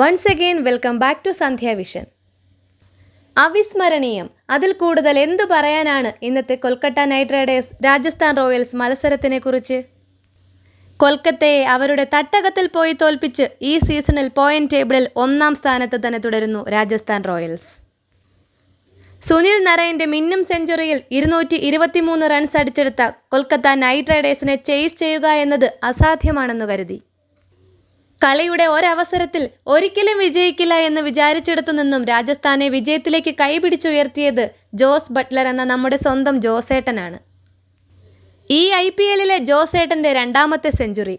Once again welcome back to Sandhya Vision അവിസ്മരണീയം. അതിൽ കൂടുതൽ എന്തു പറയാനാണ് ഇന്നത്തെ Kolkata Knight Riders Rajasthan Royals മത്സരത്തിനെ കുറിച്ച്? കൊൽക്കത്തയെ അവരുടെ തട്ടകത്തിൽ പോയി തോൽപ്പിച്ച് ഈ സീസണിൽ പോയിന്റ് ടേബിളിൽ ഒന്നാം സ്ഥാനത്ത് തന്നെ തുടരുന്നു രാജസ്ഥാൻ റോയൽസ് സുനിൽ നരയന്റെ മിന്നും സെഞ്ചുറിയിൽ ഇരുന്നൂറ്റി ഇരുപത്തിമൂന്ന് റൺസ് അടിച്ചെടുത്ത കൊൽക്കത്ത നൈറ്റ് റൈഡേഴ്സിനെ ചേസ് ചെയ്യുക എന്നത് അസാധ്യമാണെന്ന് കരുതി. കളിയുടെ ഒരവസരത്തിൽ ഒരിക്കലും വിജയിക്കില്ല എന്ന് വിചാരിച്ചിടത്തു നിന്നും രാജസ്ഥാനെ വിജയത്തിലേക്ക് കൈപിടിച്ചുയർത്തിയത് ജോസ് ബട്ട്ലർ എന്ന നമ്മുടെ സ്വന്തം ജോസേട്ടനാണ്. ഈ ഐ പി എല്ലിലെ ജോസേട്ടന്റെ രണ്ടാമത്തെ സെഞ്ചുറി.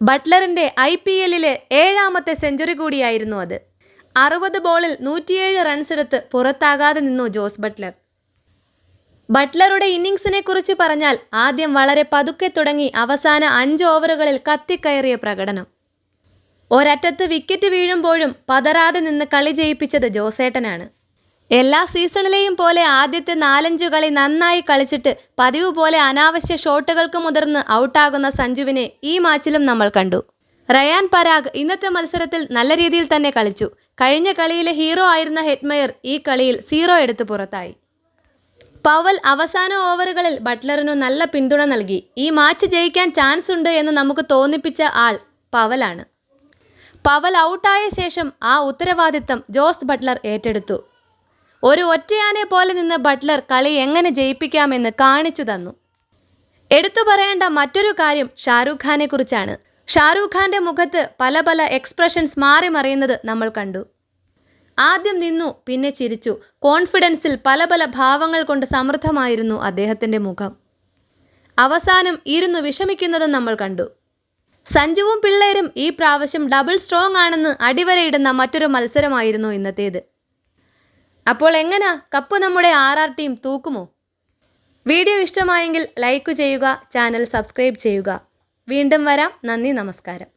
ബട്ട്ലറിന്റെ ഐ പി എല്ലിലെ ഏഴാമത്തെ സെഞ്ചുറി കൂടിയായിരുന്നു അത്. അറുപത് ബോളിൽ നൂറ്റിയേഴ് റൺസ് എടുത്ത് പുറത്താകാതെ നിന്നു ജോസ് ബട്ട്ലർ. ബട്ട്ലറുടെ ഇന്നിങ്സിനെ കുറിച്ച് പറഞ്ഞാൽ ആദ്യം വളരെ പതുക്കെ തുടങ്ങി അവസാന അഞ്ച് ഓവറുകളിൽ കത്തിക്കയറിയ പ്രകടനം. ഒരറ്റത്ത് വിക്കറ്റ് വീഴുമ്പോഴും പതറാതെ നിന്ന് കളി ജയിപ്പിച്ചത് ജോസേട്ടനാണ്. എല്ലാ സീസണിലെയും പോലെ ആദ്യത്തെ നാലഞ്ചു കളി നന്നായി കളിച്ചിട്ട് പതിവ് പോലെ അനാവശ്യ ഷോട്ടുകൾക്ക് മുതിർന്ന് ഔട്ടാകുന്ന സഞ്ജുവിനെ ഈ മാച്ചിലും നമ്മൾ കണ്ടു. റയാൻ പരാഗ് ഇന്നത്തെ മത്സരത്തിൽ നല്ല രീതിയിൽ തന്നെ കളിച്ചു. കഴിഞ്ഞ കളിയിലെ ഹീറോ ആയിരുന്ന ഹെറ്റ്മയർ ഈ കളിയിൽ സീറോ എടുത്ത് പുറത്തായി. പവൽ അവസാന ഓവറുകളിൽ ബട്ട്ലറിനു നല്ല പിന്തുണ നൽകി. ഈ മാച്ച് ജയിക്കാൻ ചാൻസ് ഉണ്ട് എന്ന് നമുക്ക് തോന്നിപ്പിച്ച ആൾ പവലാണ്. പവൽ ഔട്ടായ ശേഷം ആ ഉത്തരവാദിത്തം ജോസ് ബട്ട്ലർ ഏറ്റെടുത്തു. ഒരു ഒറ്റയാനെ പോലെ നിന്ന് ബട്ട്ലർ കളി എങ്ങനെ ജയിപ്പിക്കാമെന്ന് കാണിച്ചു തന്നു. എടുത്തു പറയേണ്ട മറ്റൊരു കാര്യം ഷാരൂഖ് ഖാനെ കുറിച്ചാണ്. ഷാരൂഖ് ഖാന്റെ മുഖത്ത് പല പല എക്സ്പ്രഷൻസ് മാറി മറിയുന്നത് നമ്മൾ കണ്ടു. ആദ്യം നിന്നു പിന്നെ ചിരിച്ചു. കോൺഫിഡൻസിൽ പല പല ഭാവങ്ങൾ കൊണ്ട് സമൃദ്ധമായിരുന്നു അദ്ദേഹത്തിന്റെ മുഖം. അവസാനം ഇരുന്നു വിഷമിക്കുന്നതും നമ്മൾ കണ്ടു. സഞ്ജുവും പിള്ളേരും ഈ പ്രാവശ്യം ഡബിൾ സ്ട്രോങ് ആണെന്ന് അടിവരയിടുന്ന മറ്റൊരു മത്സരമായിരുന്നു ഇന്നത്തേത്. അപ്പോൾ എങ്ങനാ കപ്പ് നമ്മുടെ ആർ ആർ ടീം തൂക്കുമോ? വീഡിയോ ഇഷ്ടമായെങ്കിൽ ലൈക്ക് ചെയ്യുക ചാനൽ സബ്സ്ക്രൈബ് ചെയ്യുക. വീണ്ടും വരാം. നന്ദി നമസ്കാരം.